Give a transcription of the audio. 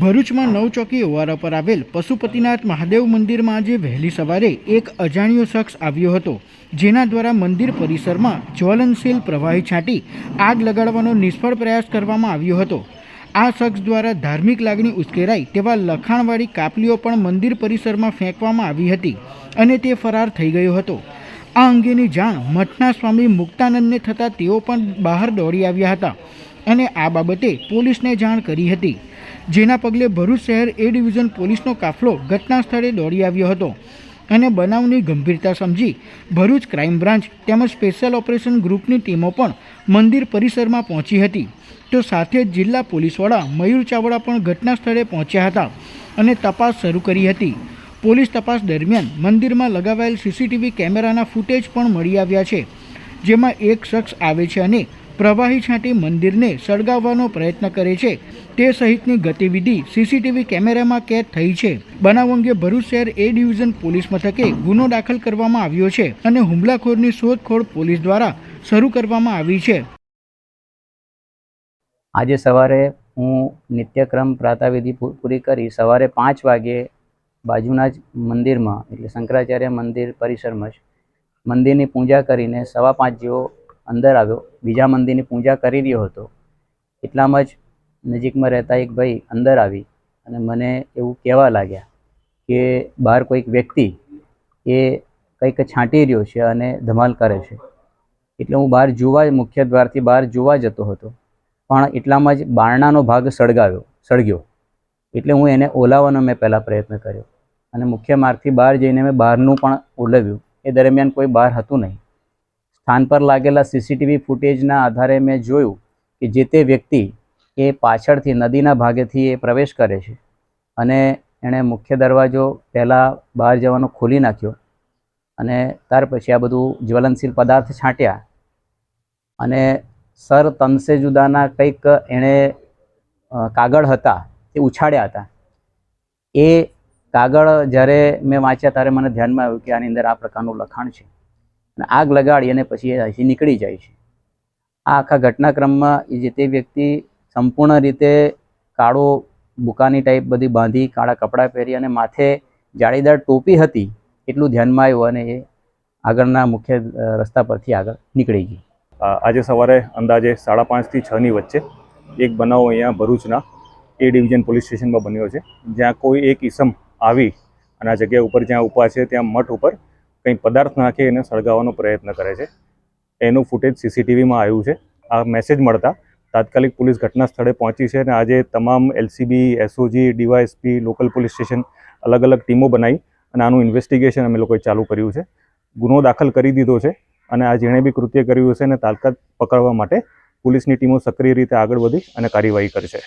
ભરૂચમાં નવચોકી ઓવારા પર આવેલ પશુપતિનાથ મહાદેવ મંદિરમાં આજે વહેલી સવારે એક અજાણ્યો શખ્સ આવ્યો હતો, જેના દ્વારા મંદિર પરિસરમાં જ્વલનશીલ પ્રવાહી છાંટી આગ લગાડવાનો નિષ્ફળ પ્રયાસ કરવામાં આવ્યો હતો. આ શખ્સ દ્વારા ધાર્મિક લાગણી ઉશ્કેરાય તેવા લખાણવાળી કાપલીઓ પણ મંદિર પરિસરમાં ફેંકવામાં આવી હતી અને તે ફરાર થઈ ગયો હતો. આ અંગેની જાણ મઠના સ્વામી મુક્તાનંદને થતાં તેઓ પણ બહાર દોડી આવ્યા હતા અને આ બાબતે પોલીસને જાણ કરી હતી. જેના પગલે ભરૂચ શહેર એ ડિવિઝન પોલીસનો કાફલો ઘટના સ્થળે દોડી આવ્યો હતો અને બનાવની ગંભીરતા સમજી ભરૂચ ક્રાઇમ બ્રાન્ચ તેમજ સ્પેશિયલ ઓપરેશન ગ્રુપની ટીમો પણ મંદિર પરિસરમાં પહોંચી હતી. તો સાથે જ જિલ્લા પોલીસ વડા મયુર ચાવડા પણ ઘટના સ્થળે પહોંચ્યા હતા અને તપાસ શરૂ કરી હતી. પોલીસ તપાસ દરમિયાન મંદિરમાં લગાવાયેલ સીસીટીવી કેમેરાના ફૂટેજ પણ મળી આવ્યા છે, જેમાં એક શખ્સ આવે છે અને પ્રવાહી છાંટી મંદિરને સળગાવવાનો પ્રયત્ન કરે છે. તે સહિતની ગતિવિધિ સીસીટીવી કેમેરામાં કેદ થઈ છે. બનાવ અંગે ભરૂચ શહેર એ ડિવિઝન પોલીસ મથકે ગુનો દાખલ કરવામાં આવ્યો છે અને હુમલાખોરની શોધખોળ પોલીસ દ્વારા શરૂ કરવામાં આવી છે. આજે સવારે હું નિત્યક્રમ પ્રાતાવિધિ પૂરી કરી સવારે પાંચ વાગે બાજુના જ મંદિરમાં, એટલે શંકરાચાર્ય મંદિર પરિસરમાં જ મંદિરની પૂજા કરીને સવા પાંચ જેવો અંદર આવ્યો. બીજા મંદિરની પૂજા કરી રહ્યો હતો. એટલામાં જ નજીકમાં રહેતા એક ભાઈ અંદર આવી અને મને એવું કહેવા લાગ્યા કે બહાર કોઈક વ્યક્તિ એ કંઈક છાંટી રહ્યો છે અને ધમાલ કરે છે. એટલે હું બહાર જોવા, મુખ્ય દ્વારથી બહાર જોવા જતો હતો. પણ એટલામાં જ બારણાનો ભાગ સળગાવ્યો, સળગ્યો. એટલે હું એને ઓલાવવાનો મેં પહેલાં પ્રયત્ન કર્યો. અને મુખ્ય માર્ગથી બહાર જઈને મેં બહારનું પણ ઓલવ્યું. એ દરમિયાન કોઈ બહાર હતું નહીં. સ્થાન પર લાગેલા સીસીટીવી ફૂટેજના આધારે મેં જોયું કે જે તે વ્યક્તિ એ પાછળથી નદીના ભાગેથી એ પ્રવેશ કરે છે અને એણે મુખ્ય દરવાજો પહેલાં બહાર જવાનો ખોલી નાખ્યો અને ત્યાર પછી આ બધું જ્વલનશીલ પદાર્થ છાંટ્યા અને સર તમસે જુદાના કંઈક એણે કાગળ હતા તે ઉછાળ્યા હતા. એ કાગળ જ્યારે મેં વાંચ્યા ત્યારે મને ધ્યાનમાં આવ્યું કે આની અંદર આ પ્રકારનું લખાણ છે. અને આગ લગાડી અને પછી એ અહીંથી નીકળી જાય છે. આ આખા ઘટનાક્રમમાં એ જે તે વ્યક્તિ સંપૂર્ણ રીતે કાળો બુકાની ટાઈપ બધી બાંધી, કાળા કપડાં પહેરી અને માથે જાળીદાર ટોપી હતી એટલું ધ્યાનમાં આવ્યું અને એ આગળના મુખ્ય રસ્તા પરથી આગળ નીકળી ગઈ. આજે સવારે અંદાજે સાડા પાંચથી છની વચ્ચે એક બનાવ અહીંયા ભરૂચના એ ડિવિઝન પોલીસ સ્ટેશનમાં બન્યો છે. જ્યાં કોઈ એક ઈસમ આવી અને આ જગ્યા ઉપર જ્યાં ઊભા છે, ત્યાં મઠ ઉપર કંઈ પદાર્થ નાખી એને સળગાવવાનો પ્રયત્ન કરે છે. એનું ફૂટેજ સીસીટીવીમાં આવ્યું છે. આ મેસેજ મળતા તાત્કાલિક પોલીસ ઘટના સ્થળે પહોંચી છે અને આજે તમામ LCB, SOG, DYSP, local police station અલગ અલગ ટીમો બનાવી અને આનું ઇન્વેસ્ટિગેશન અમે લોકોએ ચાલુ કર્યું છે. ગુનો દાખલ કરી દીધો છે અને આ જેણે બી કૃત્ય કર્યું હશે એને તાત્કાલિક પકડવા માટે પોલીસની ટીમો સક્રિય રીતે આગળ વધી અને કાર્યવાહી કરશે.